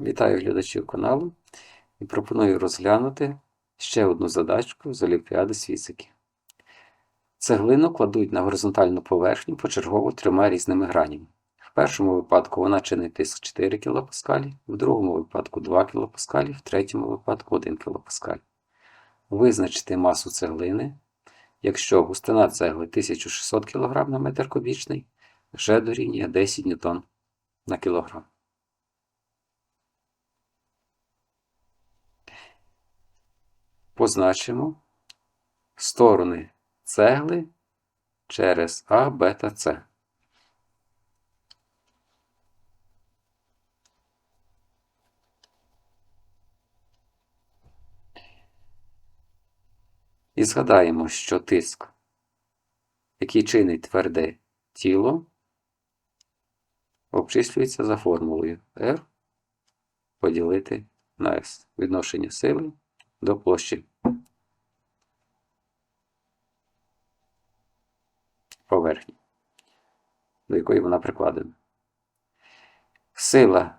Вітаю глядачів каналу і пропоную розглянути ще одну задачку з Олімпіади з фізики. Цеглину кладуть на горизонтальну поверхню почергово трьома різними гранями. В першому випадку вона чинить тиск 4 кПа, в другому випадку 2 кПа, в третьому випадку 1 кПа. Визначити масу цеглини, якщо густина цегли 1600 кг на метр кубічний, вже дорівнює 10 Н на кілограм. Позначимо сторони цегли через А, Б та С. І згадаємо, що тиск, який чинить тверде тіло, обчислюється за формулою R поділити на S. Відношення сили до площі поверхні, до якої вона прикладена. Сила,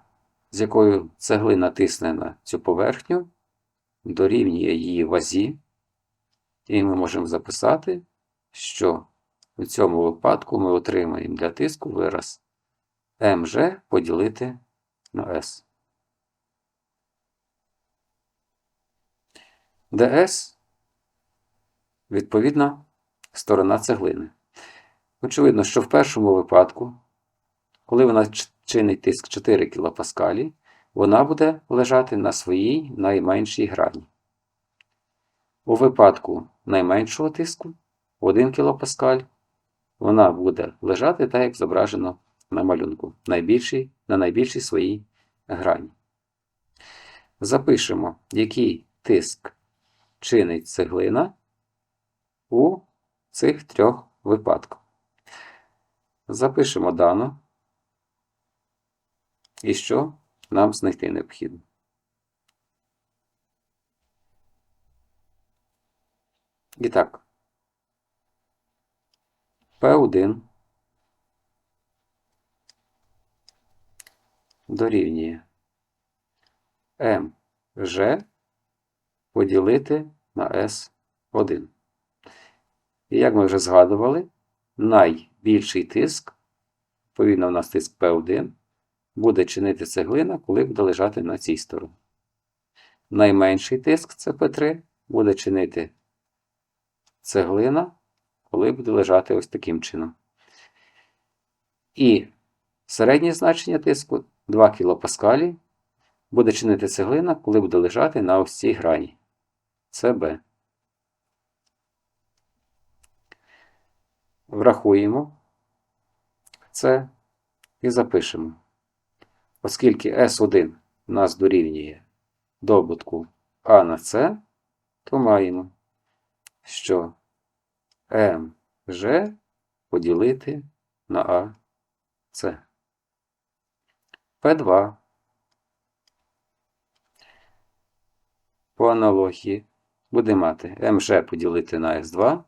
з якою цеглина тисне на цю поверхню, дорівнює її вазі, і ми можемо записати, що у цьому випадку ми отримаємо для тиску вираз МЖ поділити на S. ДС, відповідна сторона цеглини. Очевидно, що в першому випадку, коли вона чинить тиск 4 кПа, вона буде лежати на своїй найменшій грані. У випадку найменшого тиску 1 кПа, вона буде лежати так, як зображено на малюнку, найбільшій, на найбільшій своїй грані. Запишемо, який тиск чинить цеглина у цих трьох випадках. Запишемо дано, і що нам знайти необхідно. І так, P1 дорівнює МЖ поділити на S1. І як ми вже згадували, найбільший тиск, відповідно, у нас тиск P1, буде чинити цеглина, коли буде лежати на цій стороні. Найменший тиск це P3 буде чинити цеглина, коли буде лежати ось таким чином. І середнє значення тиску 2 кПа буде чинити цеглина, коли буде лежати на ось цій грані. Це Б. Врахуємо це і запишемо. Оскільки S1 нас дорівнює добутку А на С, то маємо, що МЖ поділити на АС. П2 по аналогії буде мати МЖ поділити на С2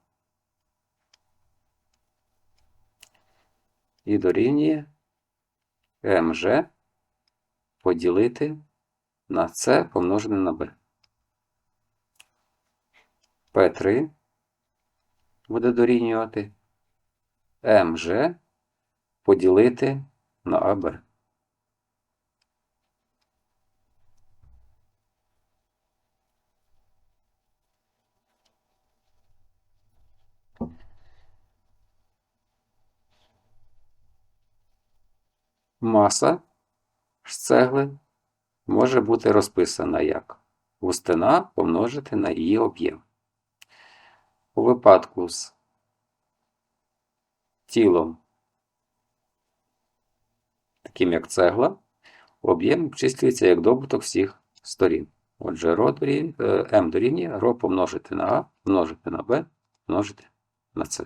і дорівнює МЖ поділити на С помножене на Б. П3 буде дорівнювати МЖ поділити на АБ. Маса з цегли може бути розписана як густина помножити на її об'єм. У випадку з тілом, таким як цегла, об'єм обчислюється як добуток всіх сторін. Отже, дорівнює, М дорівнює ρ помножити на А, помножити на Б, помножити на С.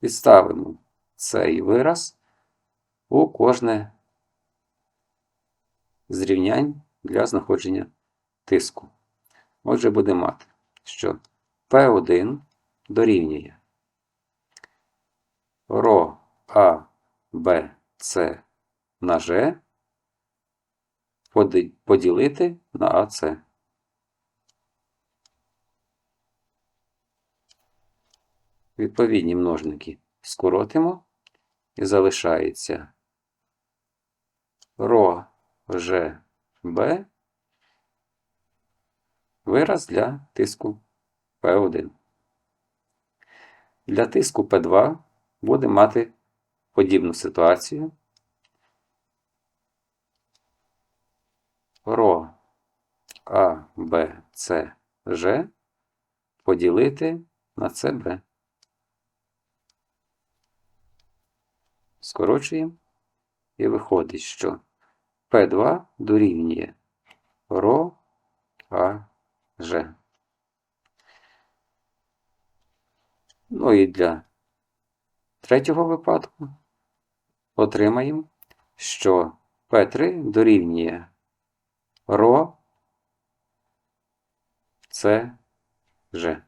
Підставимо цей вираз у кожне зрівнянь для знаходження тиску. Отже, будемо мати, що P1 дорівнює ро А, Б, С на Ж поділити на АС. Відповідні множники скоротимо і залишається ро Ж Б вираз для тиску P1. Для тиску P2 буде мати подібну ситуацію. ро А, Б, С, Ж поділити на СБ. Скорочуємо і виходить, що P2 дорівнює ро А, Ж. Ну і для третього випадку отримаємо, що P3 дорівнює ро Ж.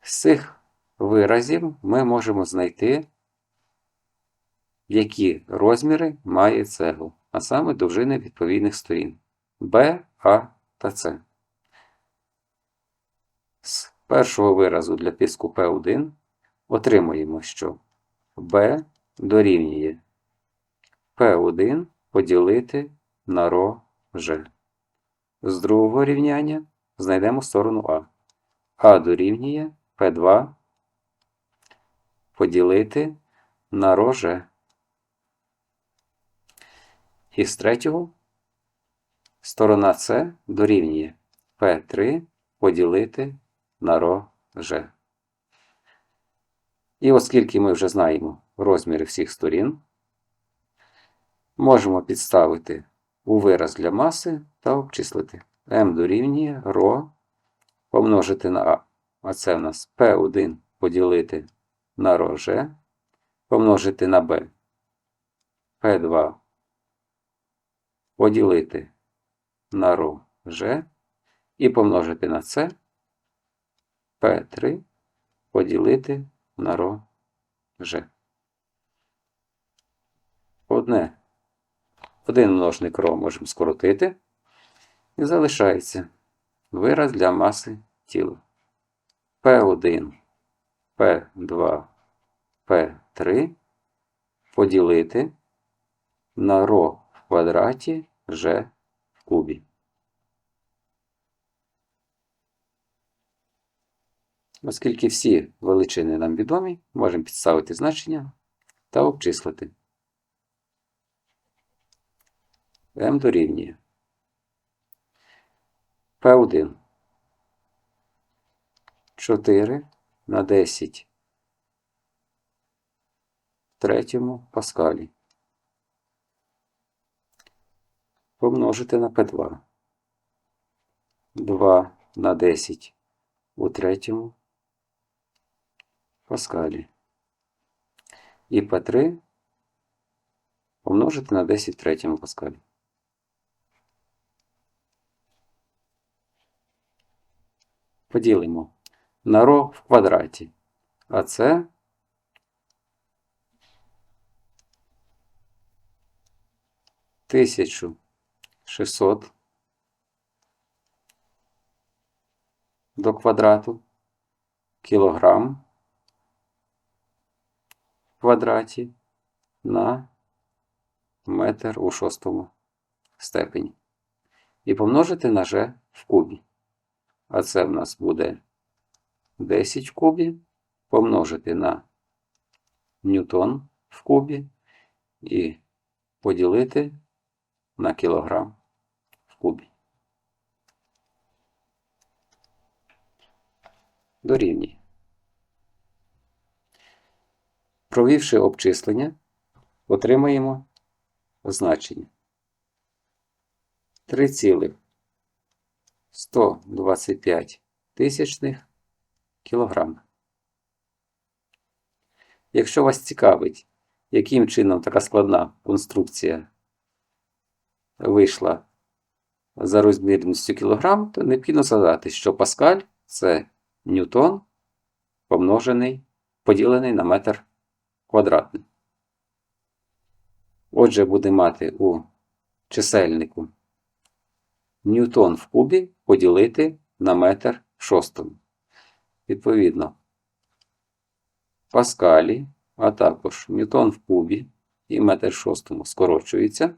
З цих виразів ми можемо знайти, які розміри має цегла, а саме довжини відповідних сторін Б, А та С. З першого виразу для тиску P1 отримуємо, що B дорівнює P1 поділити на ро Ж. З другого рівняння знайдемо сторону А. А дорівнює P2 поділити на ро Ж. І з третього сторона С дорівнює P3 поділити на Ж. І оскільки ми вже знаємо розміри всіх сторін, можемо підставити у вираз для маси та обчислити. М дорівнює ро помножити на А. А це в нас P1 поділити на Ж, помножити на Б. P2 поділити на ро Ж і помножити на С P3 поділити на ро Ж. Одне. Один множник ро можемо скоротити. І залишається вираз для маси тіла. P1, P2, P3 поділити на в квадраті Ж в кубі. Оскільки всі величини нам відомі, можемо підставити значення та обчислити. m дорівнює P1 4 на 10 в третьому паскалі. Помножити на P2. 2 на 10 у третьому паскалі. І P3 помножити на 10 в третьому паскалі. Поділимо на ро в квадраті. А це тисячу шістсот до квадрату кілограм в квадраті на метр у шостому степені. І помножити на g в кубі. А це в нас буде 10 в кубі, помножити на ньютон в кубі і поділити на кілограм в кубі. Дорівнює. Провівши обчислення, отримаємо значення 3,125 тисячних кілограма. Якщо вас цікавить, яким чином така складна конструкція вийшла за розмірністю кілограм, то необхідно згадати, що паскаль це ньютон помножений, поділений на метр квадратний. Отже, буде мати у чисельнику ньютон в кубі поділити на метр шостому. Відповідно, паскалі, а також ньютон в кубі і метр шостому скорочуються.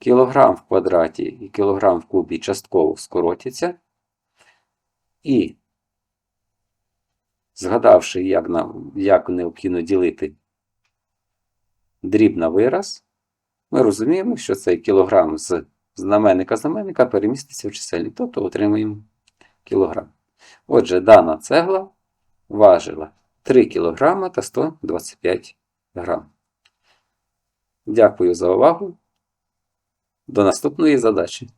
Кілограм в квадраті і кілограм в кубі частково скоротяться. І, згадавши, як, нам, як необхідно ділити дріб на вираз, ми розуміємо, що цей кілограм з знаменника знаменника переміститься в чисельник, тобто отримуємо кілограм. Отже, дана цегла важила 3 кг та 125 грам. Дякую за увагу. До наступної задачі.